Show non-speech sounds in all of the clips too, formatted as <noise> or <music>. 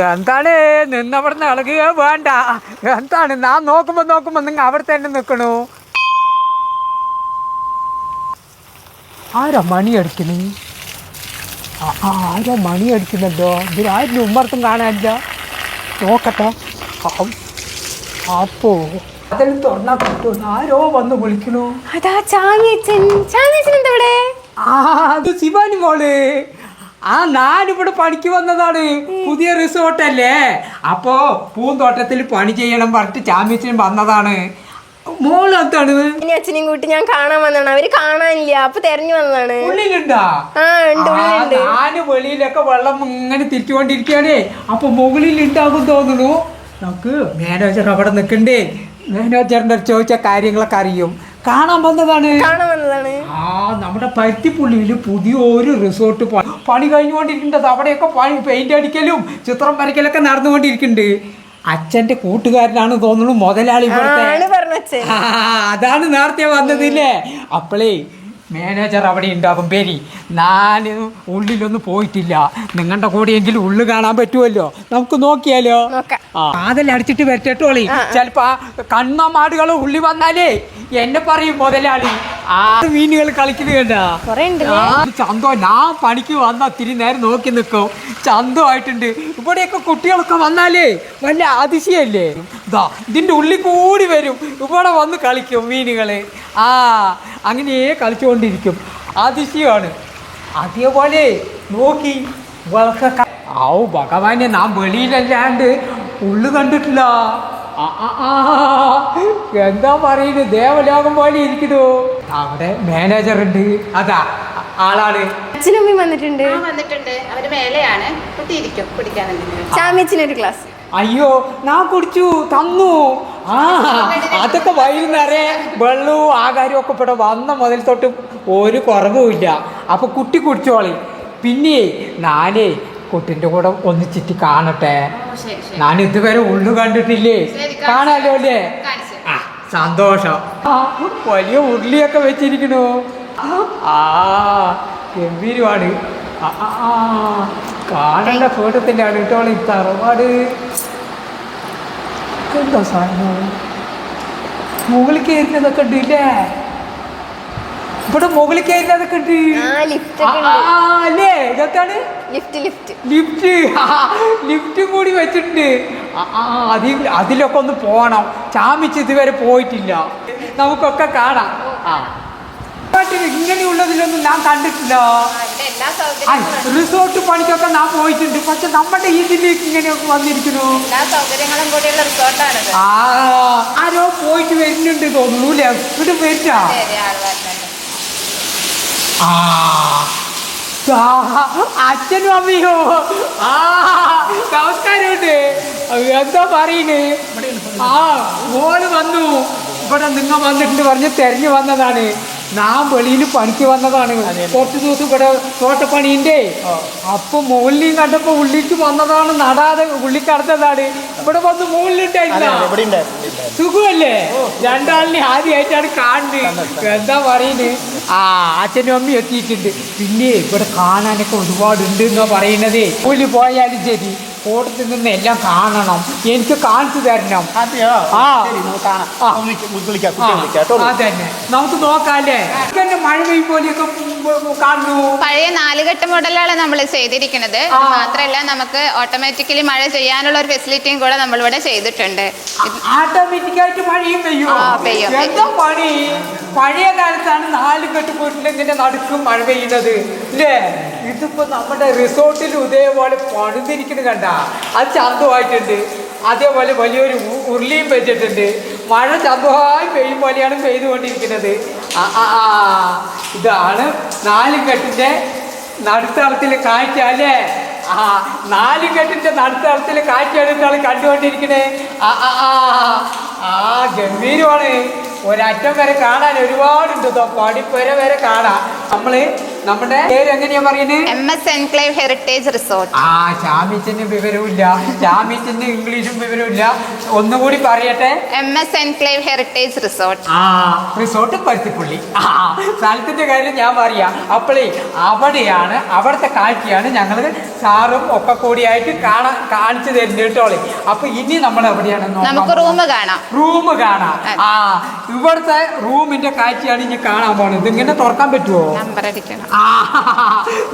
എന്താണ് നിന്നവിടുന്ന് ഇളകുക വേണ്ട. എന്താണ്? ഞാൻ നോക്കുമ്പോ നോക്കുമ്പോ നിങ്ങൾ അവിടെ തന്നെ നിൽക്കണു. ആരാ മണി അടിക്കണേ ആരോ മണി അടിക്കുന്നല്ലോ? ഇതിനാരും ഉമ്മർത്തും കാണാനില്ല. നോക്കട്ടെ. അപ്പോ അതിൽ തുറന്നാ കിട്ടും ആരോ വന്ന് വിളിക്കണു. അതാ ചാമിയച്ചൻ ചാമിയച്ചൻ എന്താ ആ അത് ശിവാനി മോൾ. ആ ഞാനിവിടെ പണിക്ക് വന്നതാണ്. പുതിയ റിസോർട്ട് അല്ലേ? അപ്പോ പൂന്തോട്ടത്തിൽ പണി ചെയ്യണം പറഞ്ഞിട്ട് ചാമ്പ്യൻസിന് വന്നതാണ്. മോൾ എന്താണ്? ഇനി അച്ഛനെയും കൂട്ടി ഞാൻ കാണാൻ വന്നതാണ്. അവർ കാണാനില്ല. അപ്പൊ തെരഞ്ഞു വന്നതാണ്. ഉള്ളിലുണ്ടാ? ആ ഉണ്ട് ഉള്ളിലുണ്ട്. ഞാൻ വെളിയിലൊക്കെ വെള്ളം ഇങ്ങനെ തിരിച്ചുകൊണ്ടിരിക്കുകയാണേ. അപ്പൊ മുകളിൽ ഉണ്ടാകും തോന്നുന്നു. നമുക്ക് മാനേജർ അവിടെ നിൽക്കണ്ടേ? മാനേജറിന്റെ ചോദിച്ച കാര്യങ്ങളൊക്കെ അറിയും. കാണാൻ വന്നതാണ്. കാണാൻ വന്നതാണ്. ആ നമ്മുടെ പരുത്തിപ്പുള്ളിയിൽ പുതിയ ഒരു റിസോർട്ട് പണി കഴിഞ്ഞുകൊണ്ടിരിക്കുന്നുണ്ട്. അവിടെയൊക്കെ പണി പെയിന്റ് അടിക്കലും ചിത്രം വരയ്ക്കലൊക്കെ നടന്നുകൊണ്ടിരിക്കുന്നുണ്ട്. അച്ഛന്റെ കൂട്ടുകാരനാണ് തോന്നുന്നു മുതലാളി ഇവിടുത്തെ. അതാണ് നേരത്തെ വന്നതില്ലേ? അപ്പളേ മാനേജർ അവിടെ ഉണ്ടാവും പേരി ഞാൻ ഉള്ളിലൊന്നും പോയിട്ടില്ല. നിങ്ങളുടെ കൂടെയെങ്കിലും ഉള്ളു കാണാൻ പറ്റുമല്ലോ? നമുക്ക് നോക്കിയാലോ? അടിച്ചിട്ട് വരട്ടോളി ചിലപ്പോ കണ്ണമാടുകൾ ഉള്ളി വന്നാലേ എന്നെ പറയും മുതലാളി. ആ മീനുകൾ ഉണ്ട് ചന്തോ ഞാൻ പണിക്ക് വന്ന തിരി നേരം നോക്കി നിൽക്കും ചന്തമായിട്ടുണ്ട് ഇവിടെയൊക്കെ കുട്ടികളൊക്കെ വന്നാലേ വല്ല അതിശയല്ലേ? ഇതാ ഇതിന്റെ ഉള്ളി കൂടി വരും. ഇവിടെ വന്ന് കളിക്കും മീനുകൾ. ആ അങ്ങനെയേ അങ്ങനെ കളിച്ചുകൊണ്ടിരിക്കും അതിശയമാണ്. അതേപോലെ നോക്കി ഔ ഭഗവാനെ നാം വെളിയിലല്ലാണ്ട് ഉള്ളു കണ്ടിട്ടില്ല. എന്താ പറയുന്നത് ദേവലോകം പോലെ ഇരിക്കുന്നു. അവിടെ മാനേജർ ഉണ്ട് അതാ ആളാണ്. അച്ഛനും വന്നിട്ടുണ്ട്. ആ വന്നിട്ടുണ്ട്. അവർ മേലെയാണ്. കുട്ടിയിരിക്കും കുടിക്കാൻ എന്തെങ്കിലും ക്ലാസ്. ഗ്ലാസ് അയ്യോ ഞാൻ കുടിച്ചു തന്നു. ആ അതൊക്കെ വൈകുന്നേരെ വെള്ളവും ആകാരവും ഒക്കെ ഇവിടെ വന്ന മുതൽ തൊട്ട് ഒരു കുറവുമില്ല അപ്പൊ കുട്ടി കുടിച്ചോളി പിന്നെ ഞാനേ കുട്ടിന്റെ കൂടെ ഒന്ന് ചുറ്റി കാണട്ടെ ഞാൻ ഇതുവരെ ഉള്ളു കണ്ടിട്ടില്ലേ. കാണാലോ അല്ലേ? ആ സന്തോഷം. വലിയ ഉരുളിയൊക്കെ വെച്ചിരിക്കണു. ആ ഗംഭീരമാണ്. ആ. കാണേണ്ട കൂട്ടത്തിന്റെ അടുത്തോളം ഈ തറവാട്. എന്താ സാധനം? മുകളിൽ കയറുന്നതൊക്കെ ഉണ്ട് ഇല്ലേ? ഇവിടെ മുകളിൽ കയറുന്നതൊക്കെ ഉണ്ട്. അല്ലേ? ഇതൊക്കെയാണ്? Lift lift. ലിഫ്റ്റ്. ലിഫ്റ്റ് കൂടി വെച്ചിട്ടുണ്ട്. ആ, അതി അതിൽ അതിലൊക്കെ ഒന്ന് പോകണം. ചാമിച്ച് ഇതുവരെ പോയിട്ടില്ല. നമുക്കൊക്കെ കാണാം. ആ. നാട്ടിൽ ഇങ്ങനെയുള്ളതിലൊന്നും ഞാൻ കണ്ടിട്ടില്ല. റിസോർട്ട് പണിക്കൊക്കെ ഞാൻ പോയിട്ടുണ്ട്. പക്ഷെ നമ്മുടെ ഇതിലേക്ക് ഇങ്ങനെയൊക്കെ വന്നിരിക്കുന്നു. ആ ആരോ പോയിട്ട് വരുന്നുണ്ട് തോന്നുന്നു അല്ലേ? ഇവിടെ വരില്ല ആ, അച്ഛനും അമ്മയോ? ആ നമസ്കാരമുണ്ട്. എന്താ പറയുന്നേ? ആ മോൾ വന്നു. ഇവിടെ നിങ്ങൾ വന്നിട്ടുണ്ട് പറഞ്ഞ് തെരഞ്ഞു വന്നതാണ്. ഞാൻ വെളിയിൽ പണിക്ക് വന്നതാണ്. കുറച്ച് ദിവസം ഇവിടെ തോട്ടപ്പണിയുണ്ടേ അപ്പൊ മുകളിൽ കണ്ടപ്പോ ഉള്ളിക്ക് വന്നതാണ് നടാതെ ഉള്ളിക്കടത്തതാണ് ഇവിടെ വന്ന് മുകളിലുണ്ടായിരുന്ന സുഖമല്ലേ? രണ്ടാളിനെ ആദ്യമായിട്ടാണ് കാണുന്നത്. എന്താ പറയുന്നത്? ആ അച്ഛനും അമ്മയും എത്തിയിട്ടുണ്ട്. പിന്നെ ഇവിടെ കാണാനൊക്കെ ഒരുപാടുണ്ട് എന്നാ പറയുന്നത്. പുള്ളി പോയാലും ശരി. കൂട്ടത്തിൽ നിന്ന് എല്ലാം കാണണം. എനിക്ക് കാണിച്ചു തരണം. അതെയോ ആ. ശരി നമുക്ക് അതന്നെ. നോക്കാല്ലേ മഴ പെയ്യും പോലെയൊക്കെ കാണുന്നു പഴയ നാലുകെട്ട് മോഡലാണ് നമ്മൾ ചെയ്തിരിക്കുന്നത്. മാത്രല്ല മാത്രമല്ല നമുക്ക് ഓട്ടോമാറ്റിക്കലി മഴ ചെയ്യാനുള്ള ഒരു ഫെസിലിറ്റിയും കൂടെ നമ്മളിവിടെ ചെയ്തിട്ടുണ്ട്. ഓട്ടോമാറ്റിക്കായിട്ട് മഴയും പെയ്യും. ആ, പെയ്യും. എന്താ പണി? പഴയ കാലത്താണ് നാല് കെട്ടുപോയിട്ടില്ല ഇങ്ങനെ നടുക്കും മഴ പെയ്യുന്നത്. അല്ലേ ഇതിപ്പോ നമ്മുടെ റിസോർട്ടിൽ ഇതേപോലെ പണിതിരിക്കുന്നത് കണ്ട. അത് ചന്തമായിട്ടുണ്ട് അതേപോലെ വലിയൊരു ഉരുളിയും വെച്ചിട്ടുണ്ട്. മഴ ചന്തമായി പെയ്യും പോലെയാണ് പെയ്തുകൊണ്ടിരിക്കുന്നത്. ഇതാണ് നാലുകെട്ടിന്റെ നടുത്തളത്തിൽ കാഴ്ച അല്ലേ? ആ നാലുകെട്ടിന്റെ നടുത്തളത്തിൽ കാഴ്ചയാണ് ഇത്താൾ കണ്ടുകൊണ്ടിരിക്കണേ ആ. ആ ഗംഭീരമാണ്. ഒരറ്റം വരെ കാണാൻ ഒരുപാടുണ്ട് പടിപ്പുര വരെ കാണാം. നമ്മൾ നമ്മുടെ പേര് എങ്ങനെയാ പറയുന്നത് M S enclave heritage resort ആ ചാമിച്ചന് വിവരമില്ല ചാമിച്ചന് ഇംഗ്ലീഷും വിവരമില്ല ഒന്നുകൂടി പറയട്ടെ. M S enclave heritage resort ആ റിസോർട്ട് പരുത്തിപ്പുള്ളി ആ സ്ഥലത്തിന്റെ കാര്യം ഞാൻ പറയാം. അപ്പോഴേ അവിടെയാണ് അവിടുത്തെ കാഴ്ചയാണ് ഞങ്ങൾ സാറും ഒക്കെ കൂടിയായിട്ട് കാണാൻ കാണിച്ചു തരുന്നത് കേട്ടോളെ. അപ്പൊ ഇനി നമ്മൾ എവിടെയാണ് നമുക്ക് റൂം കാണാം. റൂം കാണാം. ആ ഇവിടുത്തെ റൂമിന്റെ കാഴ്ചയാണ് ഇനി കാണാൻ പോണത്. ഇങ്ങനെ തുറക്കാൻ പറ്റുമോ നമ്പർ അടിക്കണം.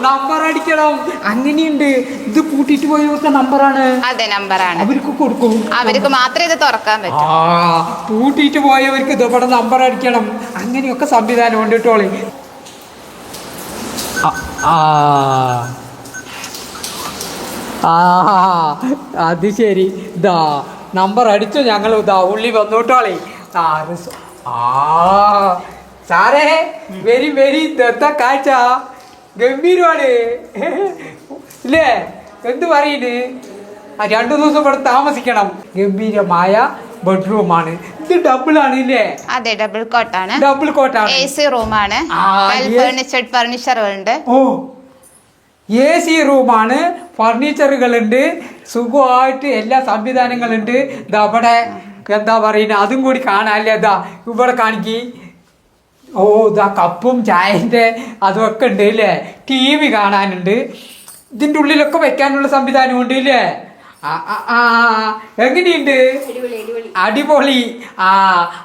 നമ്പർ അടിക്കണം. അങ്ങനെയുണ്ട്. ഇത് പൂട്ടിട്ട് പോയവർക്ക് നമ്പറാണ് അതെ നമ്പറാണ് അവർക്ക് കൊടുക്കും. അവർക്ക് മാത്രമേ ഇത് തുറക്കാൻ പറ്റൂ. ആ പൂട്ടിയിട്ട് പോയവർക്ക് ഇതുപോലെ നമ്പർ അടിക്കണം. അങ്ങനെയൊക്കെ സംവിധാനം ഉണ്ട് കേട്ടോളി ആ ആ. അത് ശരി. ദാ നമ്പർ അടിച്ചു ഞങ്ങൾ ദാ ഉള്ളി വന്നു ആ റിസോ- ആ സാറേ വെരി വെരി ദത്ത കാഴ്ച. ഗംഭീരമാണ്. ഇല്ലേ? എന്ത് പറയുന്നു? ആ രണ്ടു ദിവസം ഇവിടെ താമസിക്കണം. ഗംഭീരമായ ബെഡ്റൂമാണ്. ഇത് ഡബിൾ ആണ് ഇല്ലേ? അതെ ഡബിൾ കോട്ടാണ് ഡബിൾ കോട്ടാണ് എ സി റൂമാണ്. ഫർണിച്ചർഡ് ഫർണിച്ചറുകളുണ്ട് ഓ എ സി റൂമാണ് ഫർണിച്ചറുകളുണ്ട് സുഖമായിട്ട് എല്ലാ സംവിധാനങ്ങളുണ്ട്. ഇതവിടെ എന്താ പറയുന്നത് അതും കൂടി കാണാല്ലേ? ഇതാ ഇവിടെ കാണിക്ക്. ഓ ഇതാ കപ്പും ചായന്റെ അതൊക്കെ ഉണ്ട് ഇല്ലേ? ടി വി കാണാനുണ്ട്. ഇതിന്റെ ഉള്ളിലൊക്കെ വെക്കാനുള്ള സംവിധാനം ഉണ്ട് ഇല്ലേ? ആ ആ, ആ എങ്ങനെയുണ്ട്? അടിപൊളി ആ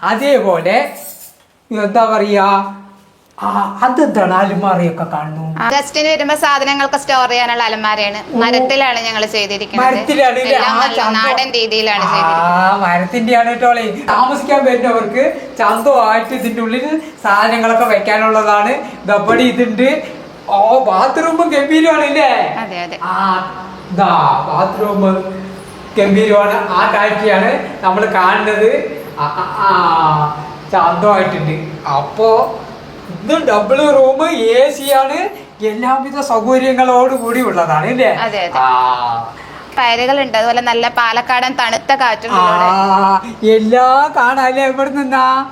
അതേപോലെ എന്താ പറയാ അതെന്താണ് അലുമാറിയൊക്കെ കാണുന്നു? ഗസ്റ്റിന് വരുമ്പോ സാധനങ്ങളൊക്കെ സ്റ്റോർ ചെയ്യാനുള്ള അലമാരയാണ്. മരത്തിലാണ് ഞങ്ങൾ ചെയ്തിരിക്കുന്നത്. നാടൻ രീതിയിലാണ് ആ മരത്തിന്റെ ആണ് കേട്ടോളെ താമസിക്കാൻ വരുന്നവർക്ക് ചന്തമായിട്ട് ഇതിന്റെ ഉള്ളിൽ സാധനങ്ങളൊക്കെ വെക്കാനുള്ളതാണ്. ദപ്പടി ഇതുണ്ട്. ഓ ബാത്റൂമും ഗംഭീരമാണ് ഇല്ലേ അതെ അതെ. ആ ബാത്റൂം ഗംഭീരമാണ്. ആ കാഴ്ചയാണ് നമ്മൾ കാണുന്നത്. ആ, ചന്തമായിട്ടുണ്ട്. അപ്പോ ഇത് ഡബിൾ റൂം എ സി ആണ്. എല്ലാവിധ സൗകര്യങ്ങളോട് കൂടി ഉള്ളതാണ് അല്ലേ. ആ. പയറുകളുണ്ട് അതുപോലെ നല്ല പാലക്കാടൻ തണുത്ത കാറ്റും എല്ലാ കാണാല്ലേ? ഇവിടെ നിന്നാ?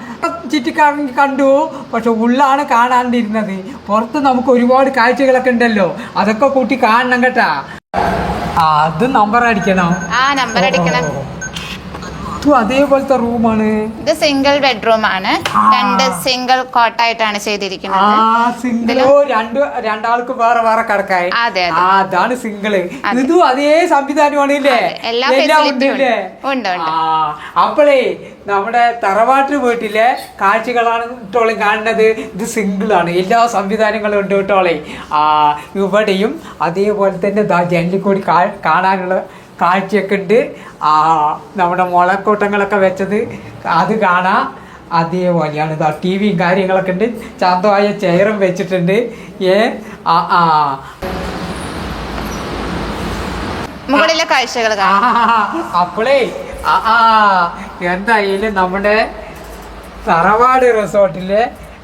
ചുറ്റിക്കറങ്ങി കണ്ടു. പക്ഷെ ഉള്ളാണ് കാണാണ്ടിരുന്നത്. പുറത്ത് നമുക്ക് ഒരുപാട് കാഴ്ചകളൊക്കെ ഉണ്ടല്ലോ. അതൊക്കെ കൂട്ടി കാണണം കേട്ടാ. അത് നമ്പർ അടിക്കണം. ആ നമ്പർ അടിക്കണം. അതേപോലത്തെ റൂമാണ്. ഇത് സിംഗിൾ ബെഡ്റൂം ആണ്. രണ്ട് സിംഗിൾ കോട്ടായിട്ടാണ് ചെയ്തിരിക്കുന്നത്. സിംഗിളോ രണ്ട് രണ്ടാൾക്ക് വേറെ വേറെ കിടക്കായി. അതെ, അതെ. അതാണ് സിംഗിൾ. ഇതും അതേ സംവിധാനമാണ് ഇല്ലേ? എല്ലാ ഉണ്ട് അപ്പോഴേ നമ്മുടെ തറവാട്ട് വീട്ടിലെ കാഴ്ചകളാണ് ഇട്ടോളെ കാണുന്നത്. ഇത് സിംഗിൾ ആണ്. എല്ലാ സംവിധാനങ്ങളും ഉണ്ട് കേട്ടോളെ ആ ഇവിടെയും അതേപോലെ തന്നെ ദാ ജനലിക്കൂടി കാണാനുള്ള കാഴ്ചയൊക്കെ ഉണ്ട്. ആ നമ്മുടെ മുളക്കൂട്ടങ്ങളൊക്കെ വെച്ചത് അത് കാണാം. അതേപോലെയാണ് ഇതാ ടി വിയും കാര്യങ്ങളൊക്കെ ഉണ്ട്. ശാന്തമായ ചെയറും വെച്ചിട്ടുണ്ട്. ഏ ആ ആ. മുകളിലെ കാഴ്ചകൾ അപ്പോളേ ആ ആ. എന്തായാലും നമ്മുടെ തറവാട് റിസോർട്ടിലെ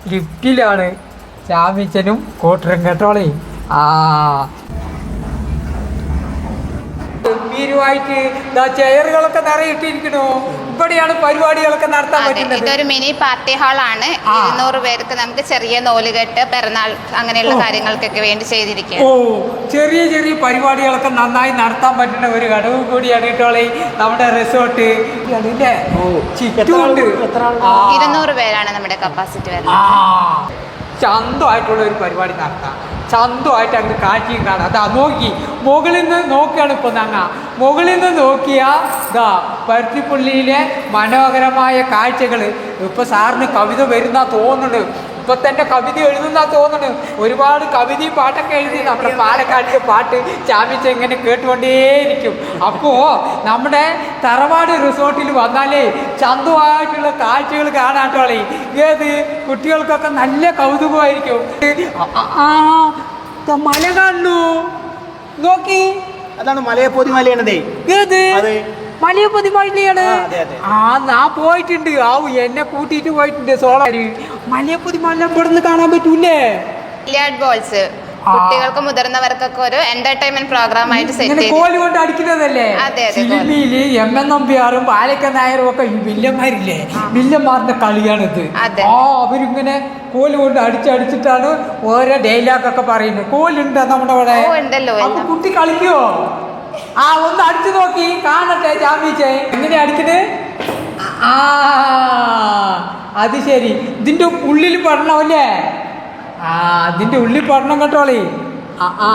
ലിഫ്റ്റിലാണ് ചാമിച്ചനും കൂട്ടരും കേട്ടോളേ ആ. ഗംഭീരമായിട്ട് ഇതാ ചെയറുകളൊക്കെ നിറയിട്ടിരിക്കണു ഇവിടെയാണ് പരിപാടികളൊക്കെ നടത്താൻ പറ്റുന്നത്. ഇതൊരു മിനി പാർട്ടി ഹാൾ ആണ്. ആ. ഇരുന്നൂറ് പേർക്ക് നമുക്ക് ചെറിയ നൂലുകെട്ട് പിറന്നാൾ അങ്ങനെയുള്ള കാര്യങ്ങൾക്കൊക്കെ വേണ്ടി ചെയ്തിരിക്കുക ഓ ചെറിയ ചെറിയ പരിപാടികളൊക്കെ നന്നായി നടത്താൻ പറ്റുന്ന ഒരു ഘടകം കൂടിയാണ് കേട്ടോളെ നമ്മുടെ റിസോർട്ട് ചുറ്റുമുണ്ട്. ഇരുന്നൂറ് പേരാണ് നമ്മുടെ കപ്പാസിറ്റി വരുന്നത്. ശാന്തമായിട്ടുള്ള ചന്തമായിട്ടുള്ള ഒരു പരിപാടി നടത്താം. ചന്തമായിട്ട് അങ്ങ് കാഴ്ചയും കാണാം. അതാ നോക്കി. മുകളിൽ നിന്ന് നോക്കുകയാണ് ഇപ്പോൾ ഞങ്ങ മുകളിൽ നിന്ന് നോക്കിയാൽ ഇതാ പരുത്തിപ്പുള്ളിയിലെ മനോഹരമായ കാഴ്ചകൾ ഇപ്പോൾ സാറിന് കവിത വരുന്ന തോന്നുന്നു ഇപ്പൊ തന്നെ കവിത എഴുതുന്ന തോന്നുന്നു ഒരുപാട് കവിത പാട്ടൊക്കെ എഴുതി നമ്മുടെ പാലക്കാടിന്റെ പാട്ട് ചാമിച്ച് ഇങ്ങനെ കേട്ടുകൊണ്ടേയിരിക്കും. അപ്പോ നമ്മുടെ തറവാട് റിസോർട്ടിൽ വന്നാലേ ചന്തമായിട്ടുള്ള കാഴ്ചകൾ കാണാട്ടോളെ ഏത്? കുട്ടികൾക്കൊക്കെ നല്ല കൗതുകമായിരിക്കും. ആ, മല കാണുന്നു. നോക്കി. അതാണ് മലയപ്പോതി മലയാണതേ ഏത്? അതെ. മലയപ്പതി മലയാണ് ആ, അതെ, അതെ. ആ നാ പോയിട്ടുണ്ട്. ആവു എന്നെ കൂട്ടിയിട്ട് പോയിട്ടുണ്ട് സോളാര്. വലിയ മല ഇവിടുന്ന് കാണാൻ പറ്റൂലേ? ബോൾസ് കുട്ടികൾക്ക് മുതിർന്നവർക്കൊക്കെ ഒരു എന്റർടൈൻമെന്റ് പ്രോഗ്രാം ആയിട്ട് സെറ്റ് ചെയ്തു. കോൽ കൊണ്ട് അടിക്കുന്നതല്ലേ? അതെ, അതെ, സിനിമയിൽ എം എൻ നമ്പ്യാറും പാലക്ക നായരും ഒക്കെ ഈ വില്ലന്മാരില്ലേ? വില്ലന്മാരുടെ കളിയാണിത്. അതെ. ആ അവരിങ്ങനെ കോൽ കൊണ്ട് അടിച്ചടിച്ചിട്ടാണ് ഓരോ ഡയലോഗൊക്കെ പറയുന്നത്. കോലുണ്ടോ നമ്മുടെ അവിടെ. കുട്ടി കളിക്കുവോ ആ ഒന്ന് അടിച്ചു നോക്കി. കാണട്ടെ ചാമ്പിച്ചേ എങ്ങനെ അടിക്കുന്നത് ആ അത് ശരി. ഇതിന്റെ ഉള്ളിൽ പടണമല്ലേ ആ അതിന്റെ ഉള്ളിൽ പറഞ്ഞ കേട്ടോളി ആ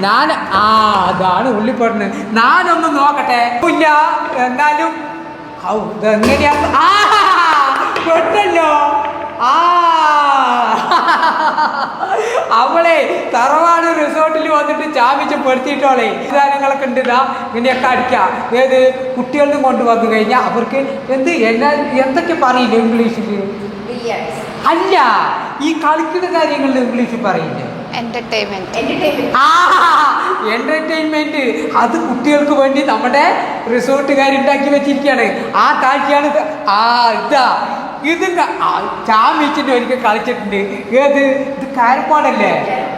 ഞാൻ ആ അതാണ് ഉള്ളി പറഞ്ഞത് ഞാനൊന്ന് നോക്കട്ടെ. ഇല്ല എന്നാലും ഔ ഇതെങ്ങനെയാ? ആ പെട്ടല്ലോ. ആ. <laughs> അവളെ തറവാട് റിസോർട്ടിൽ വന്നിട്ട് ചാമിച്ച് പെടുത്തിയിട്ടോളെ സാധനങ്ങളൊക്കെ ഉണ്ട് ഇതാ ഇങ്ങനെയൊക്കെ അടിക്കാം. ഏത് കുട്ടികളിലും കൊണ്ടുവന്നു കഴിഞ്ഞാൽ അവർക്ക് എന്ത് എല്ലാ എന്തൊക്കെ പറയില്ല ഇംഗ്ലീഷിൽ അല്ല ഈ കളിക്കുന്ന കാര്യങ്ങളിൽ ഇംഗ്ലീഷിൽ പറയില്ല? എന്റർടൈൻമെന്റ് ആ എന്റർടൈൻമെന്റ് അത് കുട്ടികൾക്ക് വേണ്ടി നമ്മുടെ റിസോർട്ടുകാരുണ്ടാക്കി വെച്ചിരിക്കുകയാണ്. ആ കാഴ്ചയാണ് ആ ഇതാ. ഇത് ക- എനിക്ക് കളിച്ചിട്ടുണ്ട്. ഏത്? ഇത് കാരപ്പാടല്ലേ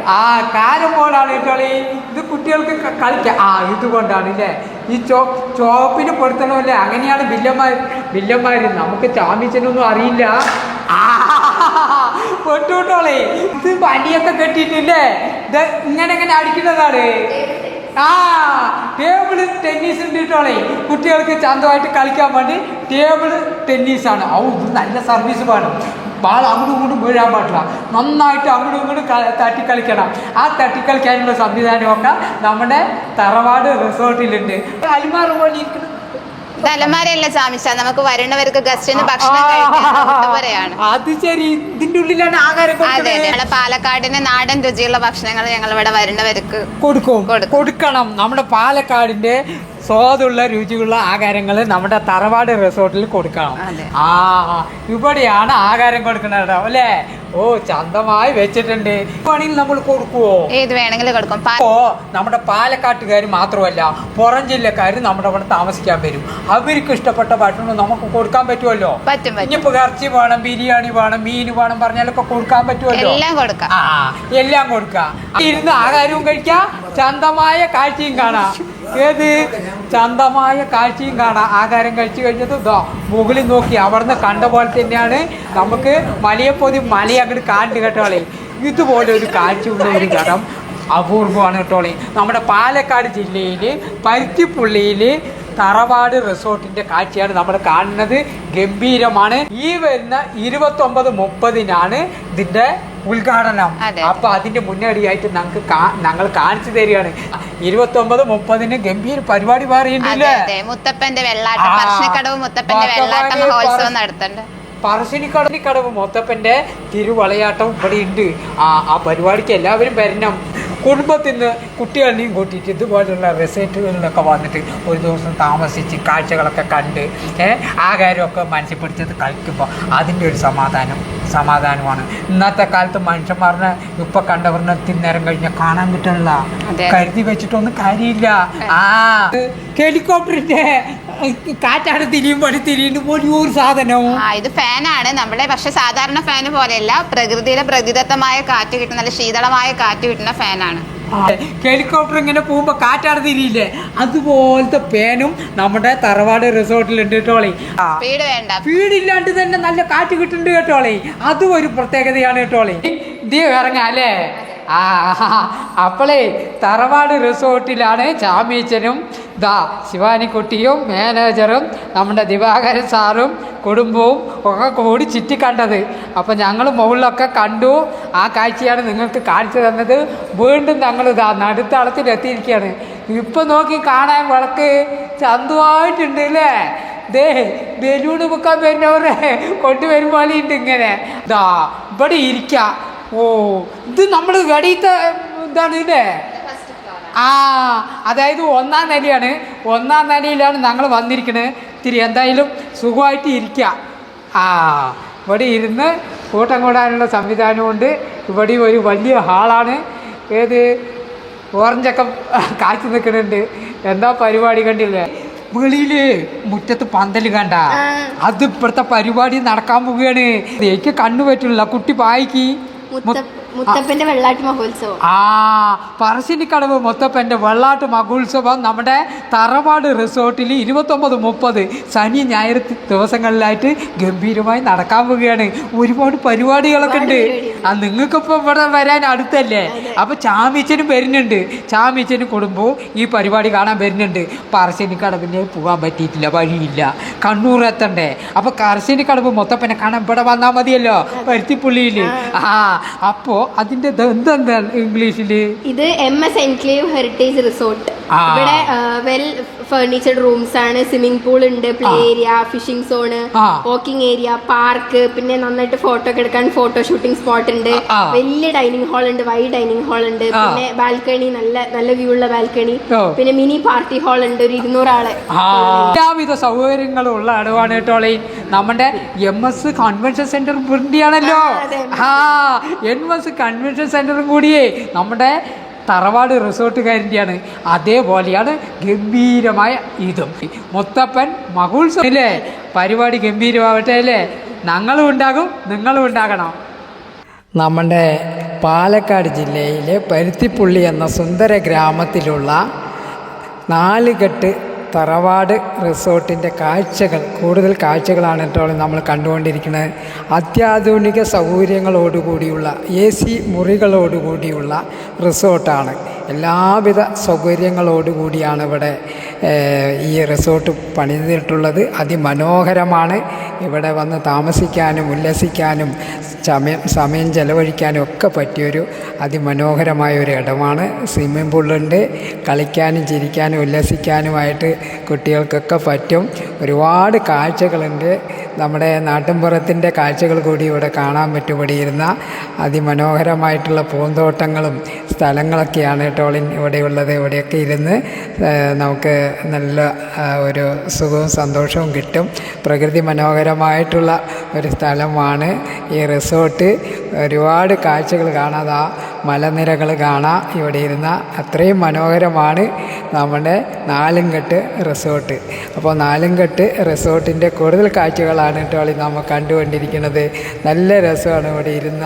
ആ കാരമ്പോടാണ് കളി ഇത് കുട്ടികൾക്ക് കളിക്കാം. ആ ഇതുകൊണ്ടാണ് ഇല്ലേ? ഈ ചോ ചോപ്പിന് പൊടുത്തണമല്ലേ അങ്ങനെയാണ് ബില്ലന്മാർ ബില്ലന്മാർ നമുക്ക് ചാമീച്ചനൊന്നും അറിയില്ല. ആ പെട്ടുവിട്ടോളെ ഇത് പനിയൊക്കെ കെട്ടിയിട്ടില്ലേ? ഇത് ഇങ്ങനെ ഇങ്ങനെ അടിക്കുന്നതാണ്. ആ ടേബിൾ ടെന്നീസ് ഉണ്ട് കേട്ടോളെ കുട്ടികൾക്ക് ചന്തമായിട്ട് കളിക്കാൻ വേണ്ടി ടേബിൾ ടെന്നീസാണ്. ഔ നല്ല സർവീസ് വേണം. ബാൾ അങ്ങോട്ടും ഇങ്ങോട്ടും വീഴാൻ പാടില്ല. നന്നായിട്ട് അങ്ങോട്ടും ഇങ്ങോട്ടും തട്ടിക്കളിക്കണം. ആ തട്ടിക്കളിക്കാനുള്ള സംവിധാനമൊക്കെ നമ്മുടെ തറവാട് റിസോർട്ടിലുണ്ട് അലിമാർ പോലെ ഇരിക്കുന്ന തലമാരയല്ല ചാമിച്ച നമുക്ക് വരുന്നവർക്ക് ഗസ്റ്റിന് ഭക്ഷണം കഴിക്കാൻ പറയാണ് അത് ശരി ഇതിന്റെ ഉള്ളിലാണ് ആഹാരം അതെ അതെ കൊടുക്കുന്നത്. നമ്മളെ നാടൻ രുചിയുള്ള ഭക്ഷണങ്ങൾ ഞങ്ങൾ ഇവിടെ വരുന്നവർക്ക് കൊടുക്കും. കൊടുക്കണം. നമ്മുടെ പാലക്കാടിന്റെ സ്വാദുള്ള രുചിയുള്ള ആഹാരങ്ങൾ നമ്മുടെ തറവാട് റിസോർട്ടിൽ കൊടുക്കണം. ആ ഇവിടെയാണ് ആഹാരം കൊടുക്കുന്നത് അല്ലേ? ഓ ചന്തമായി വെച്ചിട്ടുണ്ട്. പണിയിൽ നമ്മൾ കൊടുക്കുവോ? ഏത് വേണമെങ്കിലും കൊടുക്കും. ഓ നമ്മുടെ പാലക്കാട്ടുകാർ മാത്രമല്ല പുറം ജില്ലക്കാർ നമ്മുടെ അവിടെ താമസിക്കാൻ വരും. അവർക്ക് ഇഷ്ടപ്പെട്ട ഭക്ഷണം നമുക്ക് കൊടുക്കാൻ പറ്റുമല്ലോ? പറ്റും പറ്റും. ഇനിയിപ്പോ ഇറച്ചി വേണം ബിരിയാണി വേണം മീൻ വേണം പറഞ്ഞാലൊക്കെ കൊടുക്കാൻ പറ്റുമല്ലോ? എല്ലാം കൊടുക്കാം. ആ എല്ലാം കൊടുക്കാം. ഇരുന്ന് ആഹാരവും കഴിക്കാം. ചന്തമായ കാഴ്ചയും കാണാം. ഏത് ചന്തമായ കാഴ്ചയും കാണാം. ആഹാരം കഴിച്ചു കഴിഞ്ഞത് ഇതോ മുകളിൽ നോക്കി. അവിടുന്ന് കണ്ട പോലെ തന്നെയാണ് നമുക്ക് മലയെപ്പോതി മല അങ്ങോട്ട് കാണ്ട് കേട്ടോളെ ഇതുപോലെ ഒരു കാഴ്ചയുള്ള ഒരു ഘടം അപൂർവമാണ് കേട്ടോളെ നമ്മുടെ പാലക്കാട് ജില്ലയിൽ പരുത്തിപ്പുള്ളിയിൽ തറവാട് റിസോർട്ടിന്റെ കാഴ്ചയാണ് നമ്മൾ കാണുന്നത്. ഗംഭീരമാണ്. ഈ വരുന്ന ഇരുപത്തൊമ്പത് മുപ്പതിനാണ് ഇതിന്റെ ഉദ്ഘാടനം. അപ്പൊ അതിന്റെ മുന്നോടിയായിട്ട് ഞങ്ങൾക്ക് ഞങ്ങൾ കാണിച്ചു തരികയാണ്. ഇരുപത്തി ഒമ്പത് മുപ്പതിന് ഗംഭീര പരിപാടി പറയുന്നുണ്ട് മുത്തപ്പന്റെ വെള്ളാട്ടം. പറശ്ശിനിക്കടവ് മുത്തപ്പന്റെ വെള്ളാട്ടം മഹോത്സവം പറശ്ശിനിക്കടവ് മുത്തപ്പന്റെ തിരുവളയാട്ടം ഇവിടെ ഉണ്ട്. ആ ആ പരിപാടിക്ക് എല്ലാവരും വരണം. കുടുംബത്തിൽ നിന്ന് കുട്ടികളെയും കൂട്ടിയിട്ട് ഇതുപോലുള്ള റിസോർട്ടുകളിലൊക്കെ വന്നിട്ട് ഒരു ദിവസം താമസിച്ച് കാഴ്ചകളൊക്കെ കണ്ട് ആ കാര്യമൊക്കെ മനസ്സിൽ പിടിച്ചത് കളിക്കുമ്പോൾ അതിന്റെ ഒരു സമാധാനം സമാധാനമാണ്. ഇന്നത്തെ കാലത്ത് മനുഷ്യന്മാരുടെ ഇപ്പൊ കണ്ടവറിനെ തിന്നേരം കഴിഞ്ഞാൽ കാണാൻ കിട്ടണില്ല. കരുതി വെച്ചിട്ടൊന്നും കാര്യമില്ല. ആ ഹെലികോപ്റ്ററിന്റെ കാറ്റാണ് തിരിയുമ്പോൾ പോലും ഒരു സാധനവും ഇത് ഫാനാണ്. നമ്മുടെ പക്ഷെ സാധാരണ ഫാന് പോലെയല്ല. പ്രകൃതിയിലെ പ്രകൃതിദത്തമായ കാറ്റ് കിട്ടുന്ന നല്ല ശീതളമായ കാറ്റ് കിട്ടുന്ന ഫാനാണ്. ഹെലികോപ്റ്റർ ഇങ്ങനെ പോകുമ്പോ കാറ്റാട് തിരിയില്ലേ? അതുപോലത്തെ പേനും നമ്മുടെ തറവാട് റിസോർട്ടിലുണ്ട് കേട്ടോളി വീടില്ലാണ്ട് തന്നെ നല്ല കാറ്റ് കിട്ടുന്നുണ്ട് കേട്ടോളി അതും ഒരു പ്രത്യേകതയാണ് കേട്ടോളി ഇത് ഇറങ്ങാം അല്ലേ? ആ അപ്പോളേ തറവാട് റിസോർട്ടിലാണ് ചാമീച്ചനും ദാ ശിവാനിക്കുട്ടിയും മാനേജറും നമ്മുടെ ദിവാകരൻ സാറും കുടുംബവും ഒക്കെ കൂടി ചുറ്റി കണ്ടത്. അപ്പം ഞങ്ങൾ മുകളിലൊക്കെ കണ്ടു. ആ കാഴ്ചയാണ് നിങ്ങൾക്ക് കാണിച്ചു തന്നത്. വീണ്ടും ഞങ്ങൾ ഇതാ നടുത്തളത്തിൽ എത്തിയിരിക്കുകയാണ്. ഇപ്പം നോക്കി കാണാൻ വിളക്ക് ചന്തുവായിട്ടുണ്ട് അല്ലേ? ദേ ബലൂണ് മുക്കാൻ വരുന്നവരെ കൊണ്ടുവരും പോലെ ഉണ്ട് ഇങ്ങനെ. ദാ ഇവിടെ ഇരിക്കാം. ഓ ഇത് നമ്മൾ വെടിയത്തെ ഇതാണ് ഇല്ലേ? ആ അതായത് ഒന്നാം നിലയാണ്. ഒന്നാം നിലയിലാണ് ഞങ്ങൾ വന്നിരിക്കുന്നത് ഇത്തിരി എന്തായാലും സുഖമായിട്ട് ഇരിക്കുക ആ ഇവിടെ ഇരുന്ന് കൂട്ടം കൂടാനുള്ള സംവിധാനമുണ്ട് ഇവിടെ ഒരു വലിയ ഹാളാണ്. ഏത്? ഓറഞ്ചൊക്കെ കാച്ചു നിൽക്കുന്നുണ്ട്. എന്താ പരിപാടി കണ്ടില്ലേ? വെളിയിൽ മുറ്റത്ത് പന്തൽ കണ്ട. അത് ഇപ്പോഴത്തെ പരിപാടി നടക്കാൻ പോവുകയാണ്. എനിക്ക് കണ്ണു പറ്റില്ല. കുട്ടി പായിക്ക് മുത്തപ്പന്റെ വെള്ളാട്ട് മഹോത്സവം. ആ പറശ്ശിനിക്കടവ് മുത്തപ്പന്റെ വെള്ളാട്ട് മഹോത്സവം നമ്മുടെ തറവാട് റിസോർട്ടിൽ ഇരുപത്തൊമ്പത് മുപ്പത് ശനി ഞായർ ദിവസങ്ങളിലായിട്ട് ഗംഭീരമായി നടക്കാൻ പോവുകയാണ്. ഒരുപാട് പരിപാടികളൊക്കെ ഉണ്ട്. ആ നിങ്ങൾക്കിപ്പോൾ ഇവിടെ വരാൻ അടുത്തല്ലേ? അപ്പോൾ ചാമിച്ചനും വരുന്നുണ്ട്. ചാമിച്ചനും കുടുംബവും ഈ പരിപാടി കാണാൻ വരുന്നുണ്ട്. പറശ്ശിനിക്കടവിനെ പോകാൻ പറ്റിയിട്ടില്ല വഴിയില്ല. കണ്ണൂർ എത്തണ്ടേ അപ്പോൾ മൊത്തം പിന്നെ കാണാൻ ഇവിടെ വന്നാൽ മതിയല്ലോ. പരുത്തിപ്പുള്ളിയിൽ ആ അപ്പോൾ അതിന്റെ എന്തെന്താണ് ഇംഗ്ലീഷിൽ ഇത് M S enclave heritage resort. ഇവിടെ വെൽ ഫർണിച്ചർഡ് റൂംസ് ആണ് സ്വിമ്മിംഗ് പൂൾ ഉണ്ട് play area fishing zone walking area park പിന്നെ നന്നായിട്ട് ഫോട്ടോ ഒക്കെ എടുക്കാൻ ഫോട്ടോ ഷൂട്ടിംഗ് സ്പോട്ട് ഉണ്ട്. വലിയ ഡൈനിങ് ഹാൾ ഉണ്ട് വൈഡ് ഡൈനിങ് ഹാൾ ഉണ്ട്. പിന്നെ ബാൽക്കണി നല്ല നല്ല വ്യൂ ഉള്ള ബാൽക്കണി പിന്നെ മിനി പാർട്ടി ഹാൾ ഉണ്ട് ഒരു ഇരുന്നൂറ് ആളെ എല്ലാവിധ സൗകര്യങ്ങളും ഉള്ള അടുവാണ് കേട്ടോ നമ്മുടെ എം എസ് കൺവെൻഷൻ സെന്റർ ആണല്ലോ. ആ എം എസ് കൺവെൻഷൻ സെന്ററും കൂടിയേ നമ്മുടെ തറവാട് റിസോർട്ടുകാരന്റെയാണ്. അതേപോലെയാണ് ഗംഭീരമായ ഇതും. മുത്തപ്പൻ മഹോത്സവം അല്ലേ പരിപാടി ഗംഭീരമാവട്ടെ അല്ലേ? ഞങ്ങളും ഉണ്ടാകും നിങ്ങളും ഉണ്ടാകണം. നമ്മുടെ പാലക്കാട് ജില്ലയിലെ പരുത്തിപ്പുള്ളി എന്ന സുന്ദര ഗ്രാമത്തിലുള്ള നാലുകെട്ട് തറവാട് റിസോർട്ടിന്റെ കാഴ്ചകൾ കൂടുതൽ കാഴ്ചകളാണ് ഇപ്പോൾ നമ്മൾ കണ്ടുകൊണ്ടിരിക്കുന്നത്. അത്യാധുനിക സൗകര്യങ്ങളോടുകൂടിയുള്ള എ സി മുറികളോടുകൂടിയുള്ള റിസോർട്ടാണ്. എല്ലാവിധ സൗകര്യങ്ങളോടുകൂടിയാണ് ഇവിടെ ഈ റിസോർട്ട് പണിതിട്ടുള്ളത്. അതിമനോഹരമാണ്. ഇവിടെ വന്ന് താമസിക്കാനും ഉല്ലസിക്കാനും സമയം സമയം ചെലവഴിക്കാനും ഒക്കെ പറ്റിയൊരു അതിമനോഹരമായ ഒരു ഇടമാണ് സ്വിമ്മിംഗ് പൂളുണ്ട്. കളിക്കാനും ചിരിക്കാനും ഉല്ലസിക്കാനുമായിട്ട് കുട്ടികൾക്കൊക്കെ പറ്റും. ഒരുപാട് കാഴ്ചകളുണ്ട്. നമ്മുടെ നാട്ടിൻപുറത്തിന്റെ കാഴ്ചകൾ കൂടി ഇവിടെ കാണാൻ പറ്റുപടിയിരുന്ന അതിമനോഹരമായിട്ടുള്ള പൂന്തോട്ടങ്ങളും സ്ഥലങ്ങളൊക്കെയാണ് ടോളിൻ ഇവിടെയുള്ളത്. ഇവിടെയൊക്കെ ഇരുന്ന് നമുക്ക് നല്ല ഒരു സുഖവും സന്തോഷവും കിട്ടും. പ്രകൃതി മനോഹരമായിട്ടുള്ള ഒരു സ്ഥലമാണ് ഈ റിസോർട്ട്. ഒരുപാട് കാഴ്ചകൾ കാണാതെ മലനിരകൾ കാണാം. ഇവിടെ ഇരുന്ന അത്രയും മനോഹരമാണ് നമ്മുടെ നാലുംകെട്ട് റിസോർട്ട്. അപ്പോൾ നാലുംകെട്ട് റിസോർട്ടിന്റെ കൂടുതൽ കാഴ്ചകളാണ് കേട്ടോ നമ്മൾ കണ്ടുകൊണ്ടിരിക്കുന്നത്. നല്ല രസമാണ് ഇവിടെ ഇരുന്ന.